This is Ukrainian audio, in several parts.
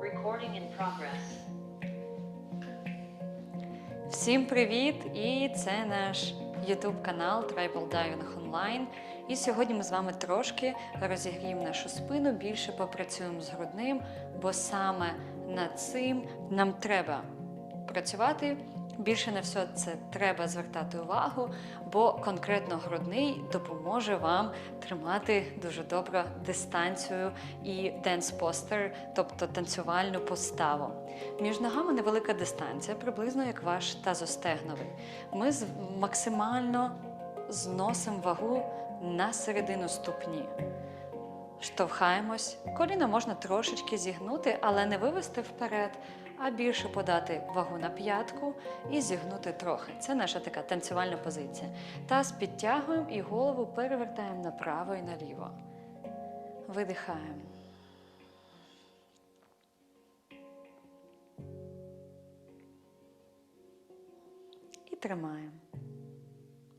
Recording in progress. Всім привіт! І це наш YouTube канал Tribal Diving Online. І сьогодні ми з вами трошки розігріємо нашу спину, більше попрацюємо з грудним, бо саме над цим нам треба працювати. Більше на все це треба звертати увагу, бо конкретно грудний допоможе вам тримати дуже добре дистанцію і dance posture, тобто танцювальну поставу. Між ногами невелика дистанція, приблизно як ваш тазостегновий. Ми максимально зносимо вагу на середину ступні. Штовхаємось. Коліно можна трошечки зігнути, але не вивести вперед, а більше подати вагу на п'ятку і зігнути трохи. Це наша така танцювальна позиція. Таз підтягуємо і голову перевертаємо направо і наліво. Видихаємо. І тримаємо.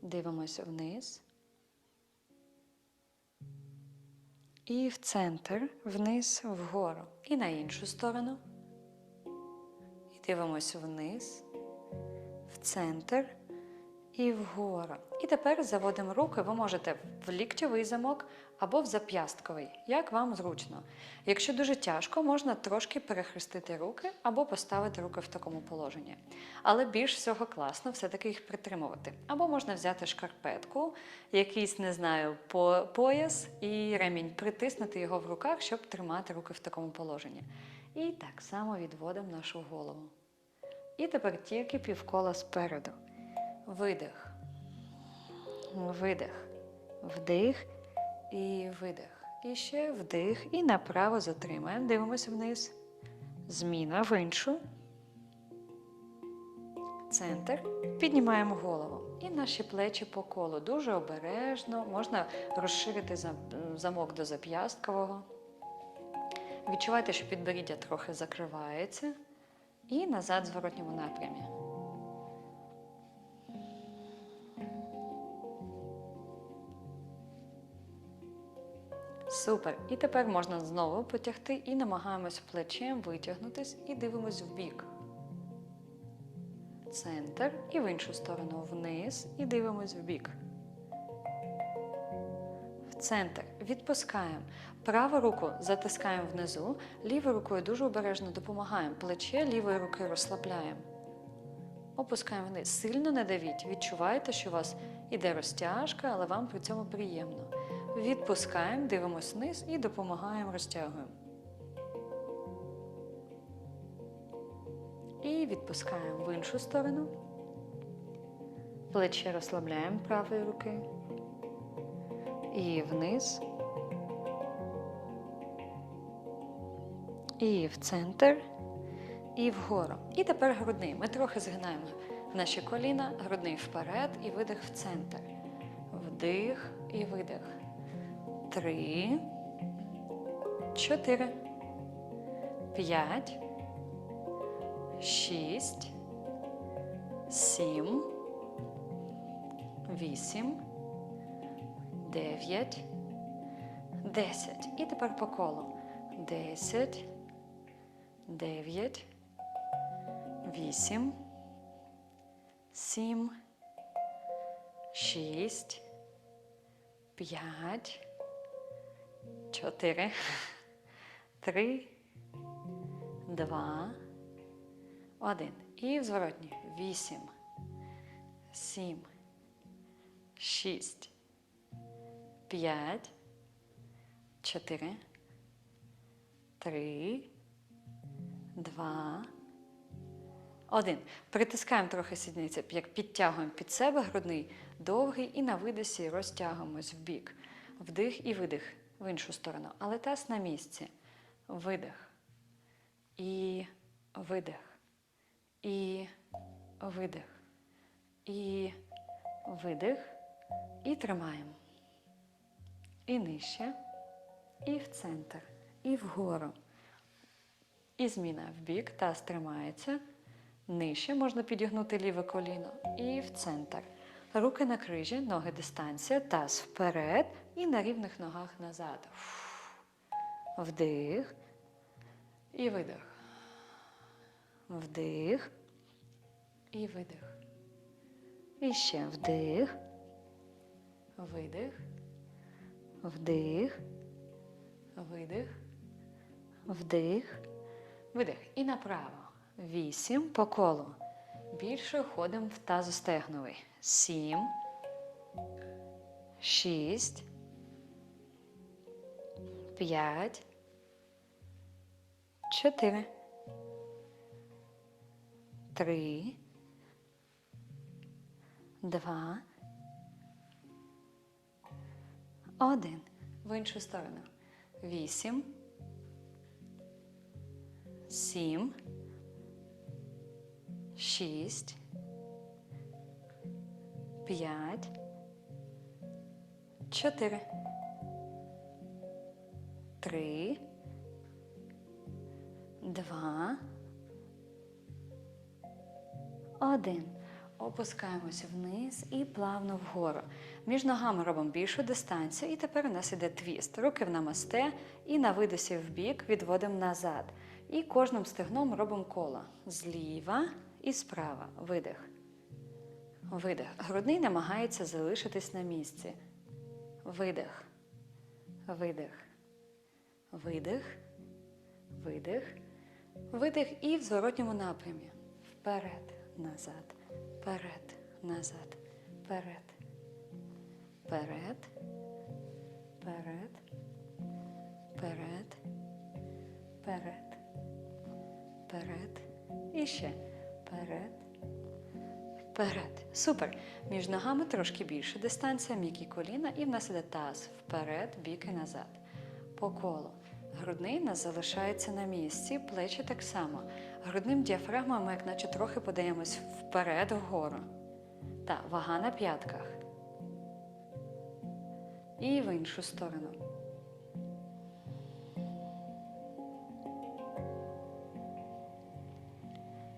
Дивимося вниз. І в центр, вниз, вгору. І на іншу сторону. І дивимося вниз, в центр і вгору. І тепер заводимо руки. Ви можете в ліктьовий замок або в зап'ястковий, як вам зручно. Якщо дуже тяжко, можна трошки перехрестити руки або поставити руки в такому положенні. Але більш всього класно все-таки їх притримувати. Або можна взяти шкарпетку, якийсь, не знаю, по- пояс і ремінь, притиснути його в руках, щоб тримати руки в такому положенні. І так само відводимо нашу голову. І тепер тільки півкола спереду. Видих. Видих. Вдих і видих. І ще вдих. І направо затримаємо. Дивимося вниз. Зміна в іншу. Центр. Піднімаємо голову. І наші плечі по колу. Дуже обережно. Можна розширити замок до зап'ясткового. Відчувайте, що підборіддя трохи закривається. І назад в зворотньому напрямі. Супер. І тепер можна знову потягти і намагаємось плечем витягнутись і дивимось в бік. Центр і в іншу сторону вниз і дивимось в бік. В центр. Відпускаємо. Праву руку затискаємо внизу, лівою рукою дуже обережно допомагаємо. Плече лівої руки розслабляємо. Опускаємо вниз. Сильно не давіть. Відчуваєте, що у вас іде розтяжка, але вам при цьому приємно. Відпускаємо, дивимось вниз і допомагаємо, розтягуємо. І відпускаємо в іншу сторону. Плече розслабляємо правої руки. І вниз. І в центр. І вгору. І тепер грудний. Ми трохи згинаємо наші коліна, грудний вперед і видих в центр. Вдих і видих. Три, чотири, п'ять, шість, сім, вісім, дев'ять, десять. І тепер по колу. Десять, дев'ять, вісім, сім, шість, п'ять, чотири, три, два, один. І в зворотні. Вісім, сім, шість, п'ять, чотири, три, два, один. Притискаємо трохи сідниці, як підтягуємо під себе грудний, довгий і на видосі розтягуємось в бік. Вдих і видих в іншу сторону. Але таз на місці. Видих. І видих. І видих. І видих. І тримаємо. І нижче. І в центр. І вгору. І зміна в бік, таз тримається. Нижче можна підігнути ліве коліно. І в центр. Руки на крижі, ноги дистанція, таз вперед і на рівних ногах назад. Вдих і видих. Вдих. І видих. І ще вдих. Видих. Вдих. Видих. Вдих. Видих. І направо. Вісім по колу. Більше ходимо в тазостегновий. Сім. Шість. П'ять. Чотири. Три. Два. Один. В іншу сторону. Вісім. Сім. Шість. П'ять. Чотири. Три. Два. Один. Опускаємося вниз і плавно вгору. Між ногами робимо більшу дистанцію, і тепер у нас іде твіст. Руки в намасте і на видосі в бік відводимо назад. І кожним стегном робимо коло. Зліва і справа. Видих. Видих. Грудний намагається залишитись на місці. Видих. Видих. Видих. Видих. Видих і в зворотньому напрямі. Вперед, назад, вперед, назад, вперед. Вперед. Вперед. Вперед. Вперед. Вперед. І ще. Вперед. Вперед. Супер. Між ногами трошки більше дистанція, м'які коліна, і в нас іде таз. Вперед, бік і назад. По колу. Нас залишається на місці, плечі так само. Грудним діафрагмом ми як наче трохи подаємось вперед вгору. Та вага на п'ятках. І в іншу сторону.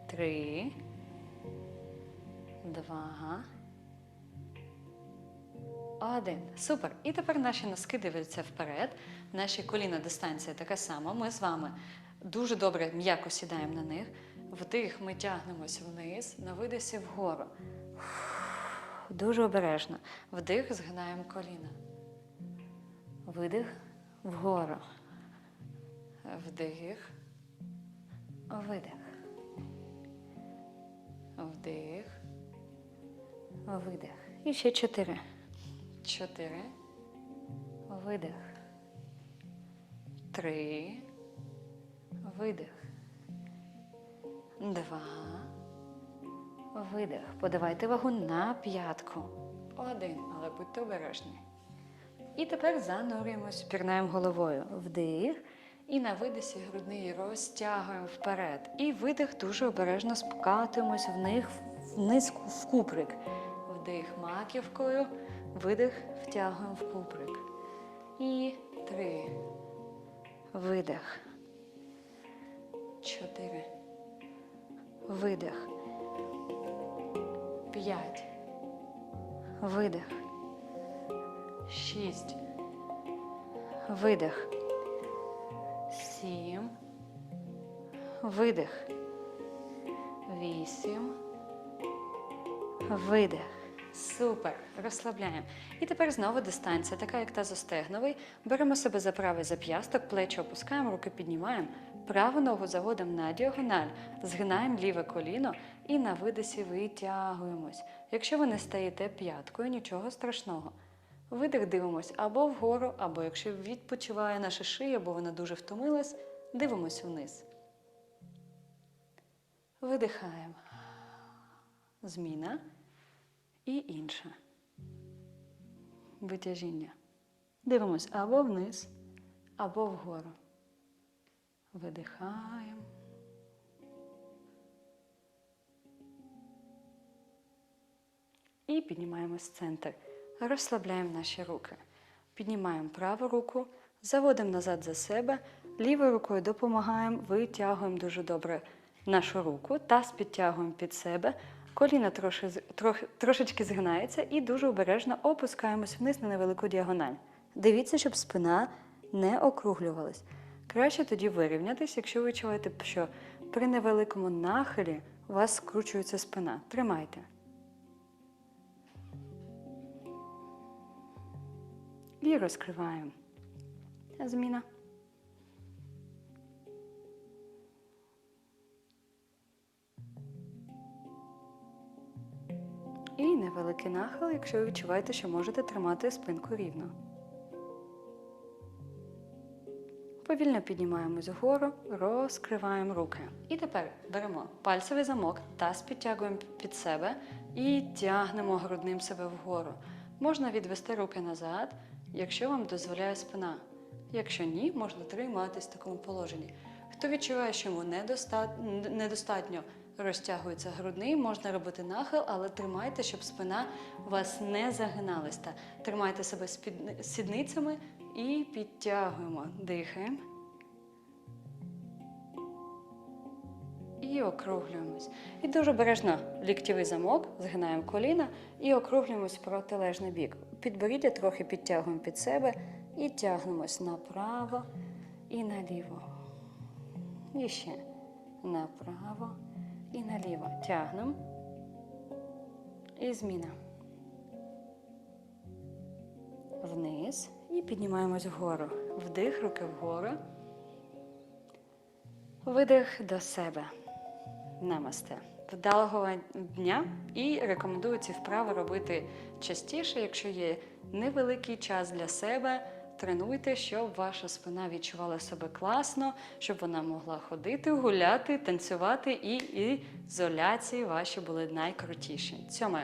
Три. Два. Один. Супер. І тепер наші носки дивляться вперед. Наші коліна дистанція така сама. Ми з вами дуже добре м'яко сідаємо на них. Вдих, ми тягнемось вниз, на видисі вгору. Дуже обережно. Вдих, згинаємо коліна. Видих вгору. Вдих. Видих. Вдих. Видих. І ще чотири. Чотири. Видих. Три. Видих. Два. Видих. Подавайте вагу на п'ятку. Один, але будьте обережні. І тепер занурюємось, пірнаємо головою. Вдих. І на видисі грудний розтягуємо вперед. І видих дуже обережно спокатуємось в них вниз в куприк. Вдих маківкою, видих, втягуємо в куприк. І три. Видих. Чотири. Видих. П'ять. Видих. Шість. Видих. Сім. Видих. Вісім. Видих. Супер. Розслабляємо. І тепер знову дистанція, така як тазостегновий. Беремо себе за правий зап'ясток, плечі опускаємо, руки піднімаємо. Праву ногу заводимо на діагональ, згинаємо ліве коліно і на видисі витягуємось. Якщо ви не стаєте п'яткою, нічого страшного. Видих дивимось або вгору, або якщо відпочиває наша шия, бо вона дуже втомилась, дивимось вниз. Видихаємо. Зміна і інша. Витяжіння. Дивимось або вниз, або вгору. Видихаємо. І піднімаємось в центр. Розслабляємо наші руки. Піднімаємо праву руку, заводимо назад за себе, лівою рукою допомагаємо, витягуємо дуже добре нашу руку, таз підтягуємо під себе, коліна троши, трох, трошечки згинається і дуже обережно опускаємось вниз на невелику діагональ. Дивіться, щоб спина не округлювалась. Краще тоді вирівнятись, якщо ви відчуваєте, що при невеликому нахилі у вас скручується спина. Тримайте. І розкриваємо. Зміна. Невеликий нахил, якщо ви відчуваєте, що можете тримати спинку рівно. Повільно піднімаємось вгору, розкриваємо руки. І тепер беремо пальцевий замок, таз підтягуємо під себе і тягнемо грудним себе вгору. Можна відвести руки назад, якщо вам дозволяє спина. Якщо ні, можна триматись в такому положенні. Хто відчуває, що йому недоста- недостатньо розтягується грудний, можна робити нахил, але тримайте, щоб спина у вас не загиналась. Та Тримайте себе сідницями і підтягуємо. Дихаємо. І округлюємось. І дуже обережно ліктєвий замок, згинаємо коліна і округлюємось в протилежний бік. Підборіддя трохи підтягуємо під себе і тягнемось направо і наліво. І ще направо і наліво. Тягнемо. І зміна. Вниз і піднімаємось вгору. Вдих, руки вгору. Видих до себе. Намасте. Вдалого дня і рекомендую ці вправи робити частіше, якщо є невеликий час для себе. Тренуйте, щоб ваша спина відчувала себе класно, щоб вона могла ходити, гуляти, танцювати і ізоляції ваші були найкрутіші. Цьому